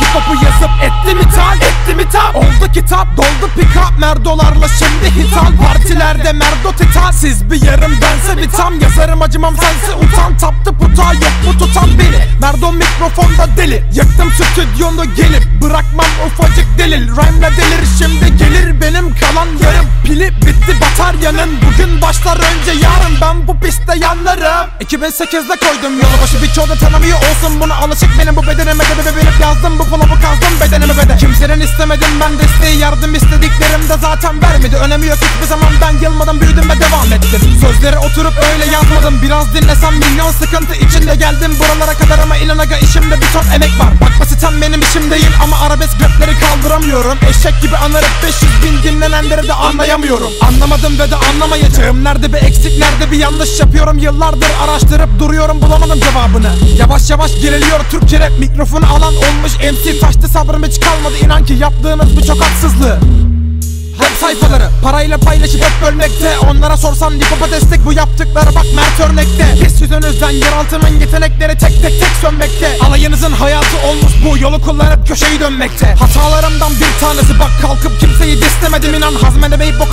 Hip hop'u yazıp etti mi tal? Etti mi tal? Oldu kitap doldu pick up merdolarla şimdi hital. Partilerde merdo titan Siz bir yarım bense bir tam. Yazarım acımam sense utan. Taptı puta yok mu tutan beni. Merdo mikrofonda deli. Yaktım stüdyonu gelip. Bırakmam ufacık delil. Rhyme'la delir şimdi gelir benim kalan yarım. Pili bitti bataryanın. Bugün başlar önce yarın. Ben bu pistte yanlarım. 2008'de koydum yolu başı. Birçoğu da tanımıyor olsun. Bunu alışık benim bu bedenime de de bilip yazdım. Bu flow'u kazdım. Bedenime beden Kimsenin istemedim ben desteği. Yardım istediklerim de zaten vermedi. Önemi yok. Hiçbir zaman ben yılmadan büyüdüm ve devam ettim. Sözleri oturup öyle yazmadım. Biraz dinlesem milyon sıkıntı içinde geldim. Buralara kadar ama inan aga işimde bir ton emek var. Bak basiten benim işim değil ama arabesk rapleri kaldıramıyorum Eşek gibi anarıp 500 bin dinlenenleri de anlayamıyorum. Anlamadım ve de anlamayacağım. Nerede bir eksik nerede bir yanlış yapıyorum. Yıllardır araştırıp duruyorum bulamadım cevabını. Yavaş yavaş geriliyor. Türkçe rap mikrofonu alan olmuş MC taştı. Sabrım hiç kalmadı. İnan ki yaptığınız bu çok haksızlığı sayfaları. Parayla paylaşıp hep bölmekte Onlara sorsan destek bu yaptıkları bak Mert örnekte. Biz yüzünüzden yeraltının yetenekleri tek tek tek sönmekte. Alayınızın hayatı olmuş bu yolu kullanıp köşeyi dönmekte. Hatalarımdan bir tanesi bak kalkıp kimseyi dislemedim inan. Hazmedemeyip bok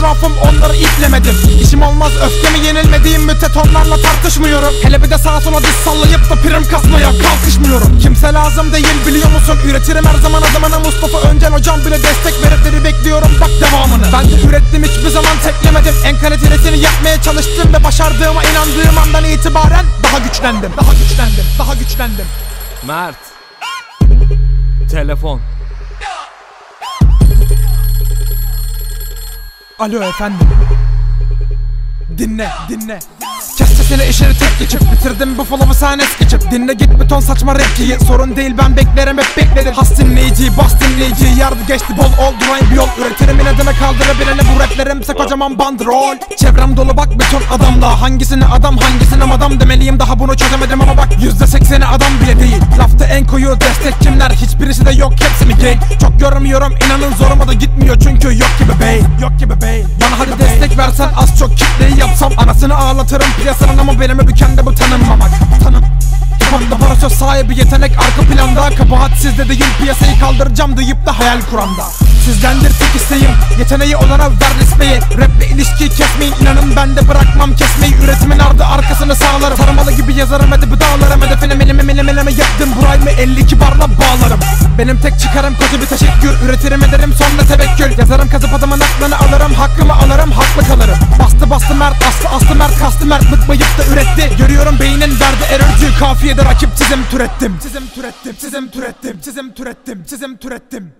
etrafım onları iplemedim. İşim olmaz öfkemi yenilmediğim müddet onlarla tartışmıyorum. Hele bir de sağa sola diz sallayıp da prim kasmaya kalkışmıyorum. Kimse lazım değil biliyor musun? Üretirim her zaman adamına Mustafa Öncel hocam bile destek verip bekliyorum bak devamını. Ben de ürettim hiçbir zaman teklemedim. En kalitelisini yapmaya çalıştım ve başardığıma inandığım andan itibaren Daha güçlendim. Daha güçlendim Daha güçlendim. Mert. Telefon. Alo efendim. Dinle dinle. Kes sesini işini tek geçip Bitirdim. Bu flow'u sen es geçip Dinle. Git bir ton saçma rapçiyi Sorun değil ben beklerim hep bekledim Has dinleyici bas dinleyici. Yardı geçti bol oldu rhyme bir yol Üretirim. İnadına kaldırabilene bu raplerimse kocaman bandrol. Çevrem dolu bak bir ton adamla. Hangisini adam hangisine madam demeliyim. Daha bunu çözemedim ama bak Yüzde sekseni adam bile değil Koyu destek kimler? Hiçbirisi de yok hepsi mi gay? Çok görmüyorum inanın zoruma da gitmiyor Çünkü yok gibi bey Yok gibi bey. Bana hadi destek versen az çok kitleyi yapsam Anasını ağlatırım piyasanın ama benim büken de bu tanınmamak. Tanım Kafamda parasöz sahibi yetenek arka planda Kabahat sizde değil piyasayı kaldıracağım deyip de hayal kuramda Sizdendir tek isteğim Yeteneği olana ver listeyi Raple ilişkiyi kesmeyin inanın ben de bırakmam kesmeyi. Üretimin ardı arkasını sağlarım. Taramalı gibi yazarım bu dağlarım Benim tek çıkarım koca bir teşekkür. Üretirim ederim sonra tevekkül. Yazarım kazıp adamın aklını alırım. Hakkımı alırım haklı kalırım. Bastı bastı mert aslı aslı mert kastı mert. Bıkmayıp da üretti. Görüyorum beynin derdi erörcü Kafiyede rakip çizim türettim. Çizim türettim çizim türettim çizim türettim çizim türettim